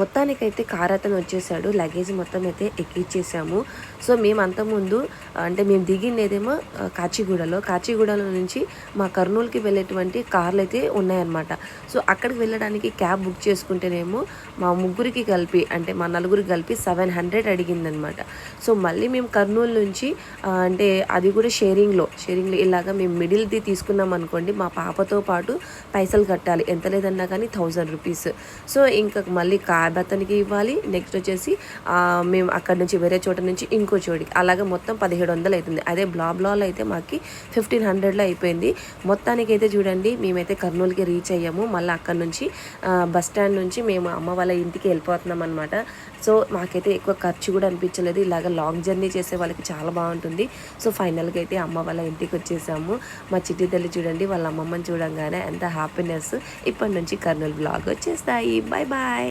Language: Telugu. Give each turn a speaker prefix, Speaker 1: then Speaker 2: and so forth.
Speaker 1: మొత్తానికైతే కార్ అతను వచ్చేసాడు. లగేజ్ మొత్తం అయితే ఎక్కిచ్చేసాము. సో మేము అంతకుముందు అంటే మేము దిగిందేదేమో కాచిగూడలో. కాచిగూడలో నుంచి మా కర్నూలుకి వెళ్ళేటువంటి కార్లు అయితే ఉన్నాయన్నమాట. సో అక్కడికి వెళ్ళడానికి క్యాబ్ బుక్ చేసుకుంటేనేమో మా ముగ్గురికి కలిపి అంటే మా నలుగురికి కలిపి సెవెన్ హండ్రెడ్ అడిగిందనమాట సో మళ్ళీ మేము కర్నూలు నుంచి అంటే అది కూడా షేరింగ్లో షేరింగ్లో ఇలాగా మేము మిడిల్ది తీసుకున్నాం అనుకోండి మా పాపతో పాటు పైసలు కట్టాలి. ఎంత లేదన్నా కానీ థౌజండ్ రూపీస్. సో ఇంకా మళ్ళీ కార్ ల్యాబ్ అతనికి ఇవ్వాలి. నెక్స్ట్ వచ్చేసి మేము అక్కడ నుంచి వేరే చోట నుంచి ఇంకో చోటికి. అలాగే మొత్తం పదిహేడు వందలు అవుతుంది అదే బ్లా బ్లాలో అయితే మాకు ఫిఫ్టీన్ హండ్రెడ్లో అయిపోయింది. మొత్తానికి అయితే చూడండి మేమైతే కర్నూలుకి రీచ్ అయ్యాము. మళ్ళీ అక్కడ నుంచి బస్ స్టాండ్ నుంచి మేము అమ్మ వాళ్ళ ఇంటికి వెళ్ళిపోతున్నాం అనమాట సో మాకైతే ఎక్కువ ఖర్చు కూడా అనిపించలేదు. ఇలాగ లాంగ్ జర్నీ చేసే వాళ్ళకి చాలా బాగుంటుంది. సో ఫైనల్గా అయితే అమ్మ వాళ్ళ ఇంటికి వచ్చేసాము. మా చిట్టి తల్లి చూడండి వాళ్ళ అమ్మమ్మని చూడంగానే ఎంత హ్యాపీనెస్ ఇప్పటి నుంచి కర్నూలు బ్లాగ్ వచ్చేస్తాయి. Bye bye